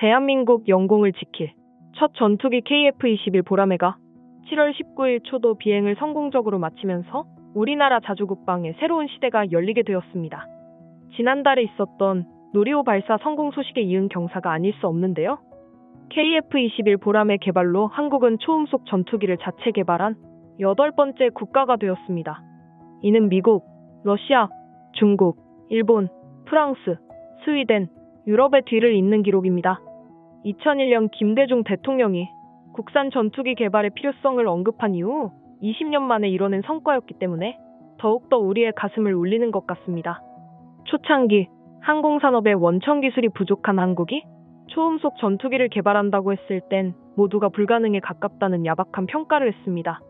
대한민국 영공을 지킬 첫 전투기 KF-21 보라매가 7월 19일 초도 비행을 성공적으로 마치면서 우리나라 자주국방에 새로운 시대가 열리게 되었습니다. 지난달에 있었던 노리호 발사 성공 소식에 이은 경사가 아닐 수 없는데요. KF-21 보람의 개발로 한국은 초음속 전투기를 자체 개발한 여덟 번째 국가가 되었습니다. 이는 미국, 러시아, 중국, 일본, 프랑스, 스위덴, 유럽의 뒤를 잇는 기록입니다. 2001년 김대중 대통령이 국산 전투기 개발의 필요성을 언급한 이후 20년 만에 이뤄낸 성과였기 때문에 더욱더 우리의 가슴을 울리는 것 같습니다. 초창기 항공산업의 원천 기술이 부족한 한국이 초음속 전투기를 개발한다고 했을 땐 모두가 불가능에 가깝다는 야박한 평가를 했습니다.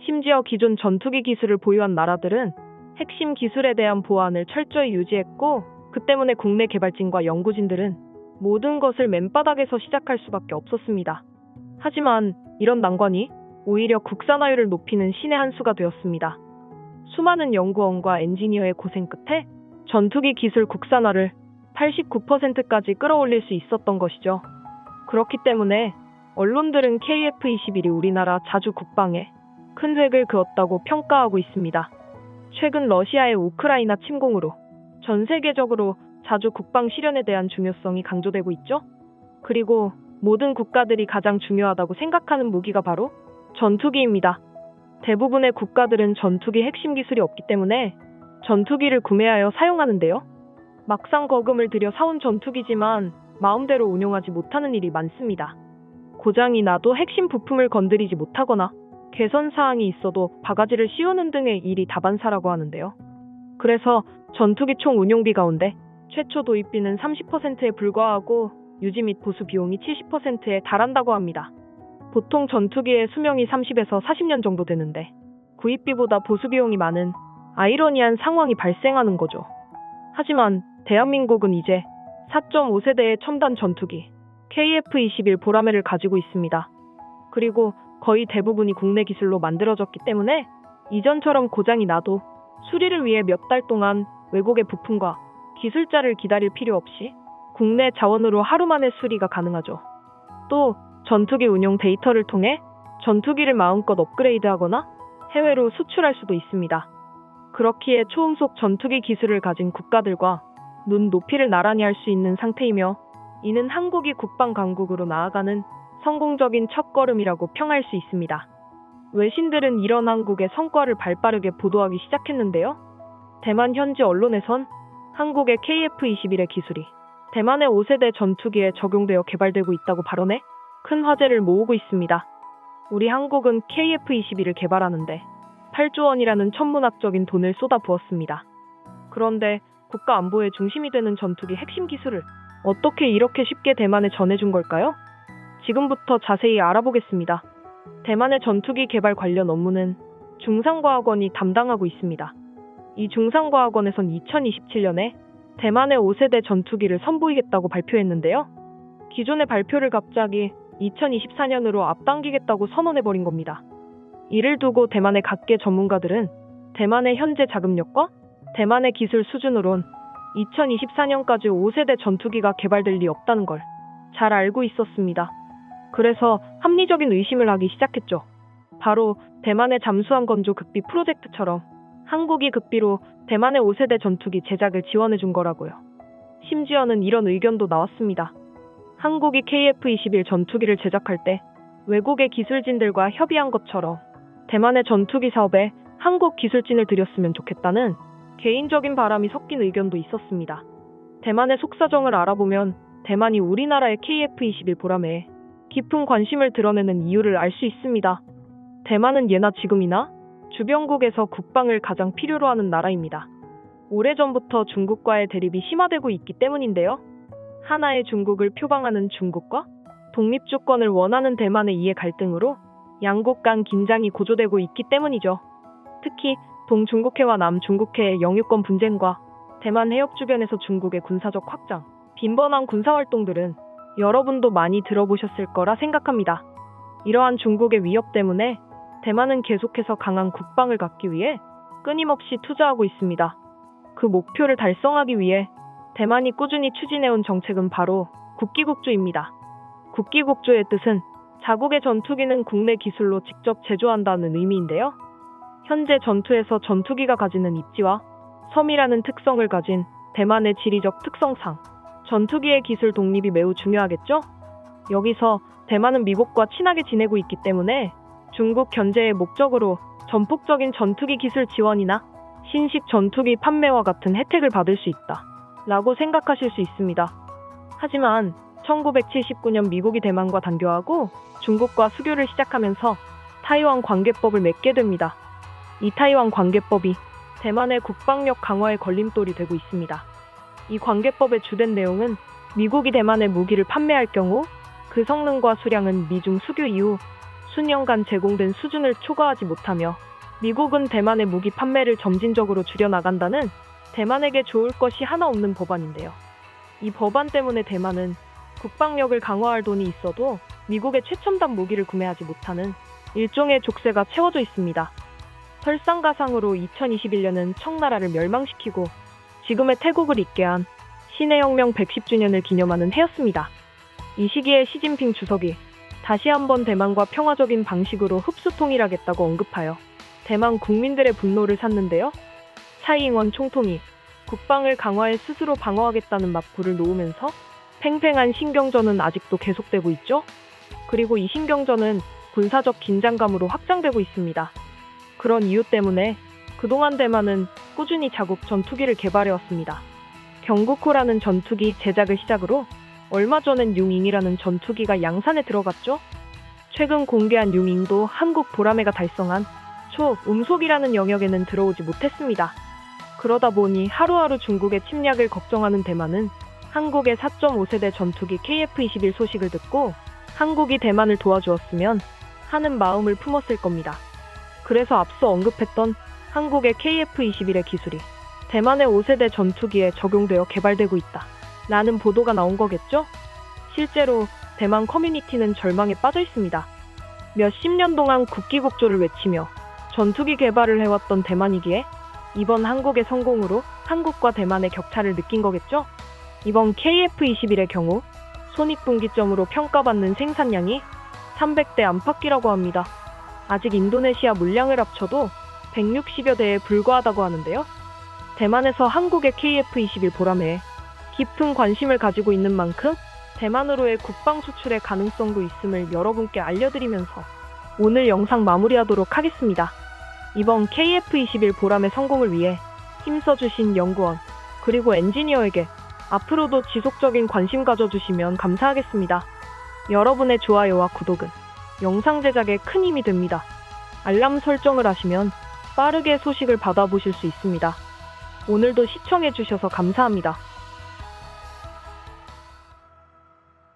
심지어 기존 전투기 기술을 보유한 나라들은 핵심 기술에 대한 보안을 철저히 유지했고 그 때문에 국내 개발진과 연구진들은 모든 것을 맨바닥에서 시작할 수밖에 없었습니다. 하지만 이런 난관이 오히려 국산화율을 높이는 신의 한 수가 되었습니다. 수많은 연구원과 엔지니어의 고생 끝에 전투기 기술 국산화를 89%까지 끌어올릴 수 있었던 것이죠. 그렇기 때문에 언론들은 KF-21이 우리나라 자주 국방에 큰 획을 그었다고 평가하고 있습니다. 최근 러시아의 우크라이나 침공으로 전 세계적으로 자주 국방 실현에 대한 중요성이 강조되고 있죠. 그리고 모든 국가들이 가장 중요하다고 생각하는 무기가 바로 전투기입니다. 대부분의 국가들은 전투기 핵심 기술이 없기 때문에 전투기를 구매하여 사용하는데요. 막상 거금을 들여 사온 전투기지만 마음대로 운용하지 못하는 일이 많습니다. 고장이 나도 핵심 부품을 건드리지 못하거나 개선 사항이 있어도 바가지를 씌우는 등의 일이 다반사라고 하는데요. 그래서 전투기 총 운용비 가운데 최초 도입비는 30%에 불과하고 유지 및 보수 비용이 70%에 달한다고 합니다. 보통 전투기의 수명이 30에서 40년 정도 되는데 구입비보다 보수 비용이 많은 아이러니한 상황이 발생하는 거죠. 하지만 대한민국은 이제 4.5세대의 첨단 전투기 KF-21 보라매를 가지고 있습니다. 그리고 거의 대부분이 국내 기술로 만들어졌기 때문에 이전처럼 고장이 나도 수리를 위해 몇 달 동안 외국의 부품과 기술자를 기다릴 필요 없이 국내 자원으로 하루 만에 수리가 가능하죠. 또 전투기 운용 데이터를 통해 전투기를 마음껏 업그레이드하거나 해외로 수출할 수도 있습니다. 그렇기에 초음속 전투기 기술을 가진 국가들과 눈 높이를 나란히 할 수 있는 상태이며 이는 한국이 국방 강국으로 나아가는 성공적인 첫걸음이라고 평할 수 있습니다. 외신들은 이런 한국의 성과를 발빠르게 보도하기 시작했는데요. 대만 현지 언론에선 한국의 KF-21의 기술이 대만의 5세대 전투기에 적용되어 개발되고 있다고 발언해 큰 화제를 모으고 있습니다. 우리 한국은 KF-21을 개발하는데 8조 원이라는 천문학적인 돈을 쏟아 부었습니다. 그런데 국가 안보의 중심이 되는 전투기 핵심 기술을 어떻게 이렇게 쉽게 대만에 전해준 걸까요? 지금부터 자세히 알아보겠습니다. 대만의 전투기 개발 관련 업무는 중상과학원이 담당하고 있습니다. 이 중상과학원에선 2027년에 대만의 5세대 전투기를 선보이겠다고 발표했는데요. 기존의 발표를 갑자기 2024년으로 앞당기겠다고 선언해버린 겁니다. 이를 두고 대만의 각계 전문가들은 대만의 현재 자금력과 대만의 기술 수준으론 2024년까지 5세대 전투기가 개발될 리 없다는 걸 잘 알고 있었습니다. 그래서 합리적인 의심을 하기 시작했죠. 바로 대만의 잠수함 건조 극비 프로젝트처럼 한국이 극비로 대만의 5세대 전투기 제작을 지원해 준 거라고요. 심지어는 이런 의견도 나왔습니다. 한국이 KF-21 전투기를 제작할 때 외국의 기술진들과 협의한 것처럼 대만의 전투기 사업에 한국 기술진을 들였으면 좋겠다는 개인적인 바람이 섞인 의견도 있었습니다. 대만의 속사정을 알아보면 대만이 우리나라의 KF-21 보람에 깊은 관심을 드러내는 이유를 알 수 있습니다. 대만은 예나 지금이나 주변국에서 국방을 가장 필요로 하는 나라입니다. 오래전부터 중국과의 대립이 심화되고 있기 때문인데요. 하나의 중국을 표방하는 중국과 독립주권을 원하는 대만의 이해 갈등으로 양국 간 긴장이 고조되고 있기 때문이죠. 특히 동중국해와 남중국해의 영유권 분쟁과 대만 해협 주변에서 중국의 군사적 확장, 빈번한 군사 활동들은 여러분도 많이 들어보셨을 거라 생각합니다. 이러한 중국의 위협 때문에 대만은 계속해서 강한 국방을 갖기 위해 끊임없이 투자하고 있습니다. 그 목표를 달성하기 위해 대만이 꾸준히 추진해온 정책은 바로 국기국주입니다. 국기국주의 뜻은 자국의 전투기는 국내 기술로 직접 제조한다는 의미인데요. 현재 전투에서 전투기가 가지는 입지와 섬이라는 특성을 가진 대만의 지리적 특성상 전투기의 기술 독립이 매우 중요하겠죠? 여기서 대만은 미국과 친하게 지내고 있기 때문에 중국 견제의 목적으로 전폭적인 전투기 기술 지원이나 신식 전투기 판매와 같은 혜택을 받을 수 있다. 라고 생각하실 수 있습니다. 하지만 1979년 미국이 대만과 단교하고 중국과 수교를 시작하면서 타이완 관계법을 맺게 됩니다. 이 타이완 관계법이 대만의 국방력 강화에 걸림돌이 되고 있습니다. 이 관계법의 주된 내용은 미국이 대만에 무기를 판매할 경우 그 성능과 수량은 미중 수교 이후 수년간 제공된 수준을 초과하지 못하며 미국은 대만의 무기 판매를 점진적으로 줄여나간다는 대만에게 좋을 것이 하나 없는 법안인데요. 이 법안 때문에 대만은 국방력을 강화할 돈이 있어도 미국의 최첨단 무기를 구매하지 못하는 일종의 족쇄가 채워져 있습니다. 설상가상으로 2021년은 청나라를 멸망시키고 지금의 태국을 잇게 한 신해혁명 110주년을 기념하는 해였습니다. 이 시기에 시진핑 주석이 다시 한번 대만과 평화적인 방식으로 흡수 통일하겠다고 언급하여 대만 국민들의 분노를 샀는데요. 차이잉원 총통이 국방을 강화해 스스로 방어하겠다는 맞불을 놓으면서 팽팽한 신경전은 아직도 계속되고 있죠. 그리고 이 신경전은 군사적 긴장감으로 확장되고 있습니다. 그런 이유 때문에 그동안 대만은 꾸준히 자국 전투기를 개발해왔습니다. 경국호라는 전투기 제작을 시작으로 얼마 전엔 융잉이라는 전투기가 양산에 들어갔죠. 최근 공개한 융잉도 한국 보라매가 달성한 초음속이라는 영역에는 들어오지 못했습니다. 그러다 보니 하루하루 중국의 침략을 걱정하는 대만은 한국의 4.5세대 전투기 KF-21 소식을 듣고 한국이 대만을 도와주었으면 하는 마음을 품었을 겁니다. 그래서 앞서 언급했던 한국의 KF-21의 기술이 대만의 5세대 전투기에 적용되어 개발되고 있다. 라는 보도가 나온 거겠죠? 실제로 대만 커뮤니티는 절망에 빠져 있습니다. 몇십 년 동안 국기국조를 외치며 전투기 개발을 해왔던 대만이기에 이번 한국의 성공으로 한국과 대만의 격차를 느낀 거겠죠? 이번 KF-21의 경우 손익분기점으로 평가받는 생산량이 300대 안팎이라고 합니다. 아직 인도네시아 물량을 합쳐도 160여 대에 불과하다고 하는데요. 대만에서 한국의 KF-21 보람에 깊은 관심을 가지고 있는 만큼 대만으로의 국방 수출의 가능성도 있음을 여러분께 알려드리면서 오늘 영상 마무리하도록 하겠습니다. 이번 KF-21 보람의 성공을 위해 힘써주신 연구원 그리고 엔지니어에게 앞으로도 지속적인 관심 가져주시면 감사하겠습니다. 여러분의 좋아요와 구독은 영상 제작에 큰 힘이 됩니다. 알람 설정을 하시면 빠르게 소식을 받아보실 수 있습니다. 오늘도 시청해주셔서 감사합니다.